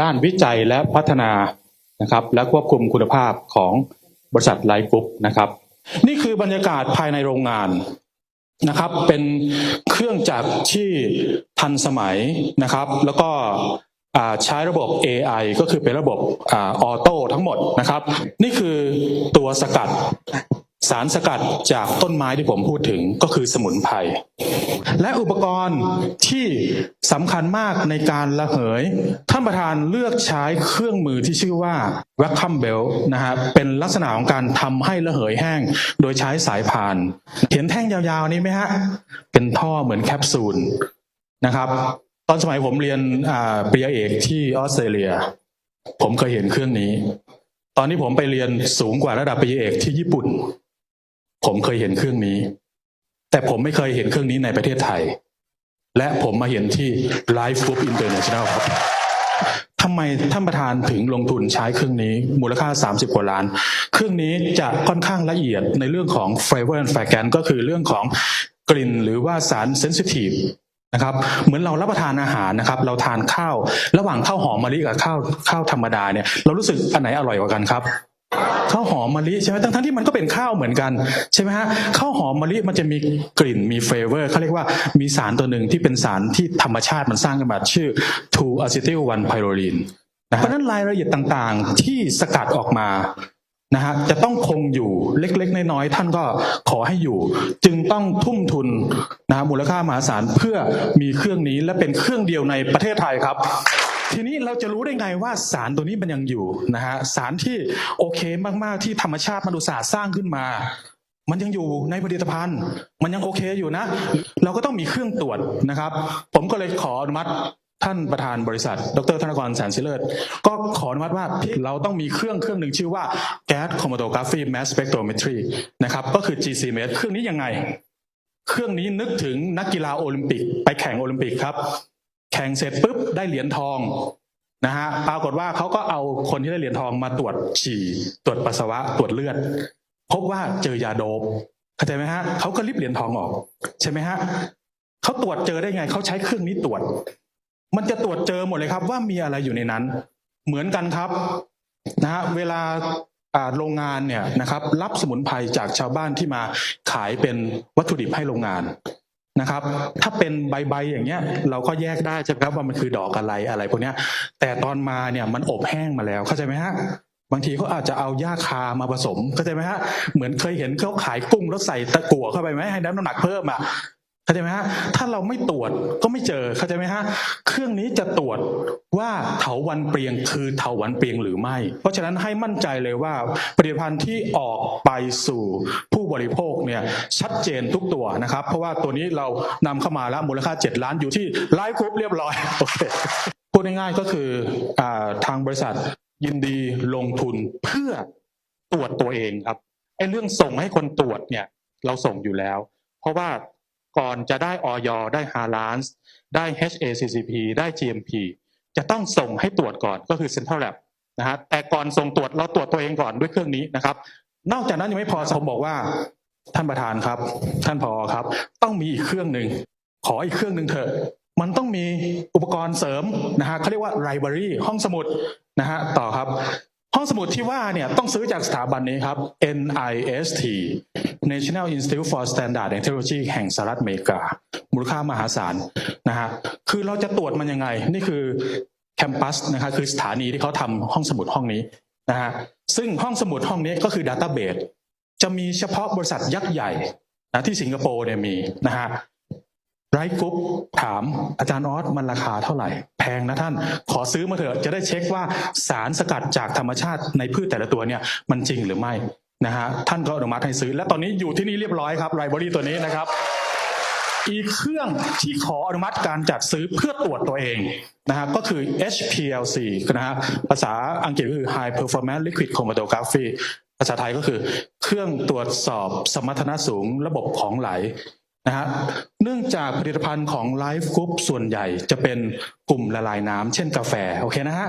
ด้านวิจัยและพัฒนานะครับและควบคุมคุณภาพของบริษัทไลฟ์กรุ๊ปนะครับ นี่คือบรรยากาศภายในโรงงานนะครับ เป็นเครื่องจักรที่ทันสมัยนะครับ แล้วก็ใช้ระบบ AI ก็คือเป็นระบบออโต้ทั้งหมดนะครับ นี่คือตัวสกัด สารสกัดจากต้นไม้ที่ผมพูดถึงก็คือสมุนไพรและอุปกรณ์ที่สำคัญมากในการระเหย ท่านประธานเลือกใช้เครื่องมือที่ชื่อว่า vacuum belt นะฮะเป็นลักษณะของการทำให้ระเหยแห้ง โดยใช้สายพาน เห็นแท่งยาวๆนี้ไหมฮะ เป็นท่อเหมือนแคปซูลนะครับ ตอนสมัยผมเรียนปริญญาเอกที่ออสเตรเลีย ผมเคยเห็นเครื่องนี้ ตอนที่ผมไปเรียนสูงกว่าระดับปริญญาเอกที่ญี่ปุ่น ผมเคยเห็นเครื่องนี้ แต่ผมไม่เคยเห็นเครื่องนี้ในประเทศไทย และผมมาเห็นที่ Life Group International ครับทำไมท่านประธานถึงลงทุนใช้เครื่องนี้ มูลค่า 30 กว่าล้าน เครื่องนี้จะค่อนข้างละเอียดในเรื่องของ flavor and fragrance ก็คือเรื่องของกลิ่นหรือว่าสาร sensitive นะครับเหมือนเรารับประทานอาหารนะครับ เราทานข้าว ระหว่างข้าวหอมมะลิกับข้าวข้าวธรรมดาเนี่ยเรารู้สึกอันไหนอร่อยกว่ากันครับ ข้าวหอมมะลิใช่ไหมทั้งที่มันก็เป็นข้าวเหมือนกันใช่ไหมฮะข้าวหอมมะลิมันจะมีกลิ่นมีเฟเวอร์เขาเรียกว่ามีสารตัวหนึ่งที่เป็นสารที่ธรรมชาติมันสร้างขึ้นมาชื่อ2 acetyl 1 pyrroline นะเพราะฉะนั้นรายละเอียดต่างๆที่สกัดออกมานะฮะจะต้องคงอยู่เล็กๆ น้อยๆท่านก็ขอให้อยู่ จึงต้องทุ่มทุนนะฮะมูลค่ามหาศาลเพื่อมีเครื่องนี้และเป็นเครื่องเดียวในประเทศไทยครับ ทีนี้เราจะรู้ได้ไงว่าสารตัวนี้มันยังอยู่นะฮะสารที่โอเคมากๆที่ธรรมชาติมนุษย์ศาสตร์สร้างขึ้นมา มันยังอยู่ในผลิตภัณฑ์ มันยังโอเคอยู่นะ เราก็ต้องมีเครื่องตรวจนะครับ ผมก็เลยขออนุมัติท่านประธานบริษัท ดรธนกรแสนศิเลิศก็ขออนุมัติว่าพี่เราต้องมีเครื่องเครื่องหนึ่งชื่อว่า Gas Chromatography Mass Spectrometry นะครับ ก็คือ GCMS เครื่องนี้ยังไง เครื่องนี้นึกถึงนักกีฬาโอลิมปิก ไปแข่งโอลิมปิกครับ แข่งเสร็จปุ๊บได้เหรียญทองนะฮะปรากฏว่าเขาก็เอาคนที่ได้เหรียญทองมาตรวจฉี่ ตรวจปัสสาวะตรวจเลือด พบว่าเจอยาโดปเข้าใจไหมฮะเขาก็ริบเหรียญทองออก ใช่ไหมฮะเขาตรวจเจอได้ไงเขาใช้เครื่องนี้ตรวจ มันจะตรวจเจอหมดเลยครับ ว่ามีอะไรอยู่ในนั้น เหมือนกันครับนะฮะเวลาโรงงานเนี่ยนะครับ รับสมุนไพรจากชาวบ้านที่มาขายเป็นวัตถุดิบให้โรงงาน นะครับ ถ้าเป็นใบๆอย่างเงี้ย เราก็แยกได้ใช่ไหมครับว่ามันคือดอกอะไรอะไรพวกเนี้ย แต่ตอนมาเนี่ยมันอบแห้งมาแล้วเข้าใจไหมฮะบางทีเขาอาจจะเอาหญ้าคามาผสมเข้าใจไหมฮะเหมือนเคยเห็นเขาขายกุ้งแล้วใส่ตะกั่วเข้าไปไหมให้น้ำหนักเพิ่มอะ เข้าใจไหมฮะถ้าเราไม่ตรวจก็ไม่เจอเข้าใจไหมฮะเครื่องนี้จะตรวจว่าเถาวันเปรียงคือเถาวันเปรียงหรือไม่ เพราะฉะนั้นให้มั่นใจเลยว่าผลิตภัณฑ์ที่ออกไปสู่ผู้บริโภคเนี่ยชัดเจนทุกตัวนะครับ เพราะว่าตัวนี้เรานำเข้ามาแล้วมูลค่า 7 ล้านอยู่ที่ไลฟ์กรุ๊ปเรียบร้อยโอเคพูดง่ายๆก็คืออทางบริษัทยินดีลงทุนเพื่อตรวจตัวเองครับไอ้เรื่องส่งให้คนตรวจเนี่ย เราส่งอยู่แล้ว เพราะว่า ก่อนจะได้ออยได้ฮาลานส์ได้ HACCP ได้ GMP จะต้องส่งให้ตรวจก่อนก็คือ Central Lab นะฮะแต่ก่อนส่งตรวจเราตรวจตัวเองก่อนด้วยเครื่องนี้นะครับ นอกจากนั้นยังไม่พอผมบอกว่าท่านประธานครับ ท่านพอครับ ต้องมีอีกเครื่องหนึ่งขออีกเครื่องหนึ่งเถอะมันต้องมีอุปกรณ์เสริมนะฮะเขาเรียกว่า library ห้องสมุดนะฮะต่อครับ ห้องสมุดที่ว่าเนี่ยต้องซื้อจากสถาบันนี้ครับ NIST National Institute for Standard and Technology แห่งสหรัฐอเมริกา มูลค่ามหาศาลนะฮะคือเราจะตรวจมันยังไง นี่คือแคมปัสนะครับคือสถานีที่เขาทำห้องสมุดห้องนี้นะฮะซึ่งห้องสมุดห้องนี้ก็คือ Database จะมีเฉพาะบริษัทยักษ์ใหญ่นะที่สิงคโปร์เนี่ยมีนะฮะ ไรกรุ๊ปถามอาจารย์ออสมันราคาเท่าไหร่ แพงนะท่าน ขอซื้อมาเถอะจะได้เช็คว่าสารสกัดจากธรรมชาติในพืชแต่ละตัวเนี่ยมันจริงหรือไม่นะฮะท่านก็อนุมัติให้ซื้อ และตอนนี้อยู่ที่นี่เรียบร้อยครับไรบรีตัวนี้นะครับ อีกเครื่องที่ขออนุมัติการจัดซื้อเพื่อตรวจตัวเองนะฮะก็คือ HPLC นะฮะภาษาอังกฤษก็คือ High Performance Liquid Chromatography ภาษาไทยก็คือ เครื่องตรวจสอบสมรรถนะสูงระบบของไหล นะฮะเนื่องจากผลิตภัณฑ์ของ Life Group ส่วนใหญ่จะเป็นกลุ่มละลายน้ำเช่นกาแฟโอเคนะฮะ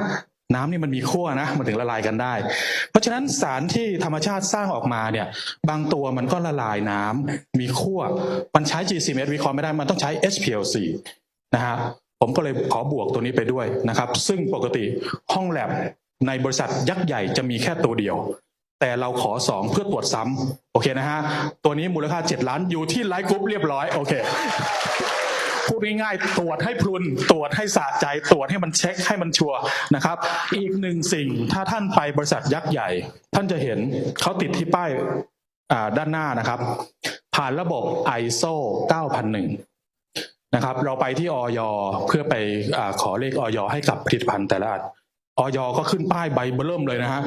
น้ำนี่มันมีขั้วนะมันถึงละลายกันได้ เพราะฉะนั้นสารที่ธรรมชาติสร้างออกมาเนี่ย บางตัวมันก็ละลายน้ำมีขั้วมันใช้ GCMS วิเคราะห์ไม่ได้มันต้องใช้ HPLC นะฮะผมก็เลยขอบวกตัวนี้ไปด้วยนะครับ ซึ่งปกติห้องแลบในบริษัทยักษ์ใหญ่จะมีแค่ตัวเดียว แต่เราขอสองเพื่อตรวจซ้ำโอเคนะฮะตัวนี้มูลค่า 7 ล้านอยู่ที่ไลฟ์กรุ๊ปเรียบร้อยโอเคพูดง่ายๆตรวจให้พลุน ตรวจให้สะใจ ตรวจให้มันเช็คให้มันชัวร์นะครับ อีกหนึ่งสิ่งถ้าท่านไปบริษัทยักษ์ใหญ่ ท่านจะเห็นเขาติดที่ป้ายด้านหน้านะครับ ผ่านระบบ ISO 9001 นะครับ เราไปที่ออยเพื่อไปอขอเลขออยให้กับผลิตภัณฑ์แต่ละอันออยก็ขึ้นป้ายใบเบอร์เริ่มเลยนะฮะ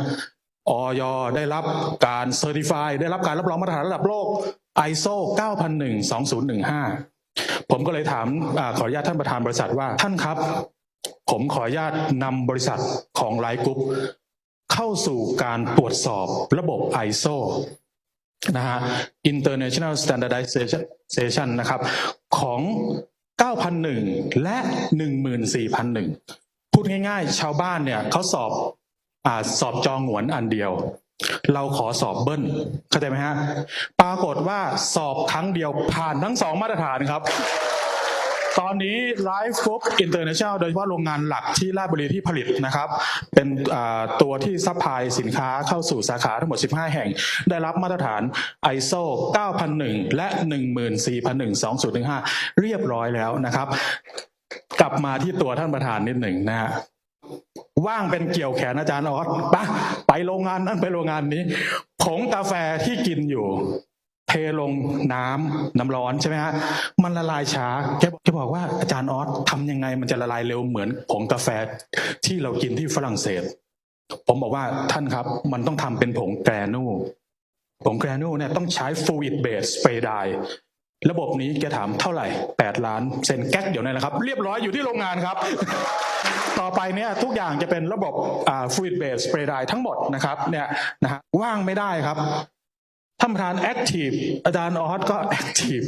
ออยได้รับการเซอร์ติฟายได้รับการรับรองมาตรฐานระดับโลก ISO 9001 2015 ผมก็เลยถามอขออนุญาตท่านประธานบริษัทว่าท่านครับ ผมขออนุญาตนำบริษัทของไลฟ์กรุ๊ปเข้าสู่การตรวจสอบระบบ ISO นะฮะ International Standardization นะครับ ของ 9,001 และ 14,001 พูดง่ายๆ ชาวบ้านเนี่ยเขาสอบ อ่าสอบจองหวนอันเดียว เราขอสอบเบิ้ลเข้าใจไหมฮะปรากฏว่าสอบครั้งเดียวผ่านทั้งสองมาตรฐานครับตอนนี้ Life Group International โดยเฉพาะโรงงานหลักที่ราชบุรีที่ผลิตนะครับ เป็นตัวที่ซัพพลายสินค้าเข้าสู่สาขาทั้งหมด 15 แห่ง ได้รับมาตรฐาน ISO 9001 และ 14001 2015 เรียบร้อยแล้วนะครับ กลับมาที่ตัวท่านประธานนิดหนึ่งนะฮะ ว่างเป็นเกี่ยวแขนอาจารย์ออสไปะไปโรงงานนั้นไปโรงงานนี้ผงกาแฟที่กินอยู่ เทลงน้ำน้ำร้อนใช่ไหมฮะมันละลายช้าแกบอกแกบอกว่าอาจารย์ออสทำยังไงมันจะละลายเร็วเหมือนผงกาแฟที่เรากินที่ฝรั่งเศส ผมบอกว่าท่านครับ มันต้องทำเป็นผงแกรนูผงแกรนูเนี่ยต้องใช้ fluid base spray dye ร ระบบนี้แกถามเท่าไหร่ 8 ล้านเซ็นแก๊กเดี๋ยวนี้แหละครับ เรียบร้อยอยู่ที่โรงงานครับ ต่อไปเนี่ยทุกอย่างจะเป็นระบบอ่า fluid base spray dye ทั้งหมดนะครับเนี่ยนะฮะว่างไม่ได้ครับท่านประธานแอคทีฟอาจารย์ออสก็แอคทีฟ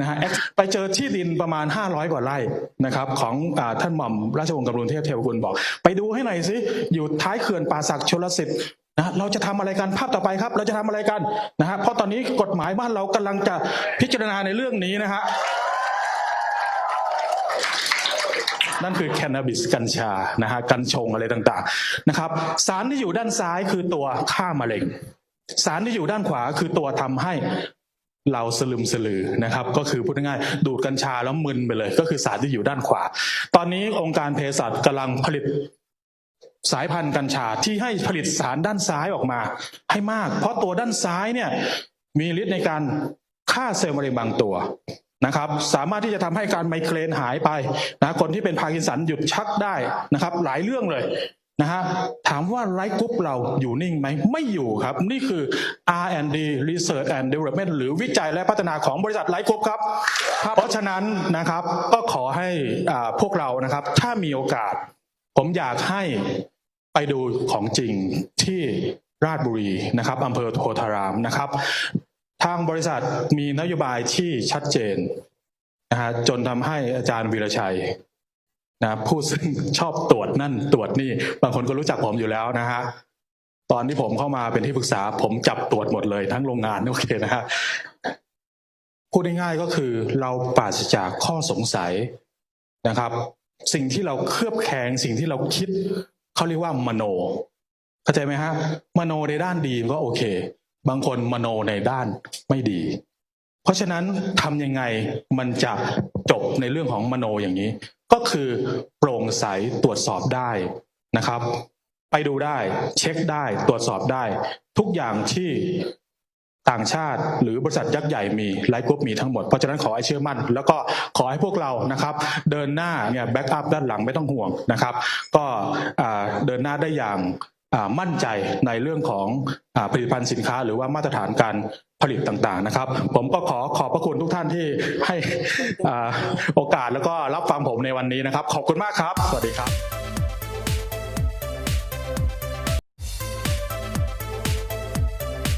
นะฮะไปเจอที่ดินประมาณ 500 กว่าไร่นะครับของอท่านหม่อมราชวงศ์กำรุนเทพเทวกุลบอก ไปดูให้หน่อยสิอยู่ท้ายเขื่อนป่าศักดิ์ชลสิทธิ์ นะเราจะทำอะไรกันภาพต่อไปครับ เราจะทำอะไรกันนะฮะเพราะตอนนี้กฎหมายบ้านเรากำลังจะพิจารณาในเรื่องนี้นะฮะนั่นคือแคน a บิสกัญชานะฮะกัญชงอะไรต่างๆนะครับ สารที่อยู่ด้านซ้ายคือตัวฆ่ามะเร็ง สารที่อยู่ด้านขวาคือตัวทำให้เราสลึมสลือนะครับ ก็คือพูดง่ายๆดูดกัญชาแล้วมึนไปเลย ก็คือสารที่อยู่ด้านขวา ตอนนี้องค์การเภสัชกำลังผลิต สายพันธุ์กัญชาที่ให้ผลิตสารด้านซ้ายออกมา ให้มาก เพราะตัวด้านซ้ายเนี่ยมีฤทธิ์ในการฆ่าเซลล์มะเร็งบางตัวนะครับสามารถที่จะทำให้การไมเกรนหายไปนะคนที่เป็นพาร์กินสันหยุดชักได้นะครับ หลายเรื่องเลยนะฮะถามว่าไลฟ์กรุ๊ปเราอยู่นิ่งไหมไม่อยู่ครับ นี่คือ R&D Research and Development หรือวิจัยและพัฒนาของบริษัทไลฟ์กรุ๊ปครับ เพราะฉะนั้นนะครับก็ขอให้อ่าพวกเรานะครับ ถ้ามีโอกาส ผมอยากให้ ไปดูของจริงที่ราชบุรีนะครับอำเภอโพธารามนะครับ ทางบริษัทมีนโยบายที่ชัดเจนนะฮะจนทำให้อาจารย์วีรชัยนะผู้ซึ่งชอบตรวจนั่นตรวจนี่ บางคนก็รู้จักผมอยู่แล้วนะฮะตอนที่ผมเข้ามาเป็นที่ปรึกษา ผมจับตรวจหมดเลย ทั้งโรงงานโอเคนะฮะพูดง่ายๆก็คือเราปราศจากข้อสงสัยนะครับ สิ่งที่เราเคลือบแคลงสิ่งที่เราคิด เขาเรียกว่ามโน เข้าใจไหมฮะ มโนในด้านดีก็โอเค บางคนมโนในด้านไม่ดี เพราะฉะนั้นทำยังไงมันจะจบในเรื่องของมโนอย่างนี้ ก็คือโปร่งใสตรวจสอบได้นะครับ ไปดูได้ เช็คได้ตรวจสอบได้ ทุกอย่างที่ ต่างชาติ หรือบริษัทยักษ์ใหญ่มีไลฟ์กรุ๊ปมีทั้งหมด เพราะฉะนั้นขอให้เชื่อมั่น แล้วก็ขอให้พวกเรานะครับ เดินหน้าเนี่ยแบ็กอัพด้านหลังไม่ต้องห่วงนะครับ ก็เดินหน้าได้อย่างมั่นใจในเรื่องของอผลิตภัณฑ์สินค้า หรือว่ามาตรฐานการผลิตต่างๆนะครับ ผมก็ขอขอบพระคุณทุกท่านที่ให้อโอกาสแล้วก็รับฟังผมในวันนี้นะครับ ขอบคุณมากครับ สวัสดีครับ